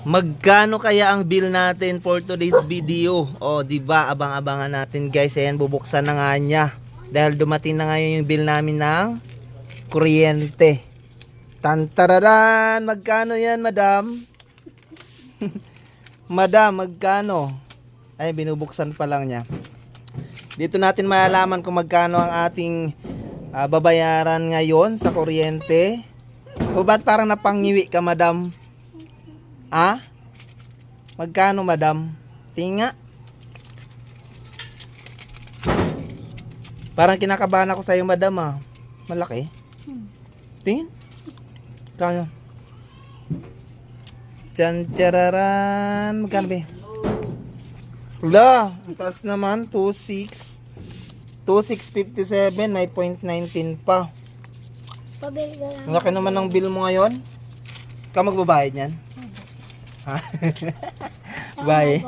Magkano kaya ang bill natin for today's video? O, di ba? Abang-abangan natin, guys. Ayan, bubuksan na nga niya. Dahil dumating na ngayon yung bill namin ng kuryente. Tantararan! Magkano yan, madam? madam, magkano? Ay, binubuksan pa lang niya. Dito natin malalaman kung magkano ang ating ah, babayaran ngayon sa kuryente. O ba't parang napangiwi ka, madam? Ah? Magkano, madam? Tinga. Parang kinakabahan ako sa'yo, madam, ah. Malaki. Tingin. Kano? Chan chararan. Magkano ba? Wala, ang taas naman, 2.6. 2.657, may 0.19 pa. Pabili ka lang. Ang laki naman ng bill mo ngayon. Ikaw magbabayad niyan? vậy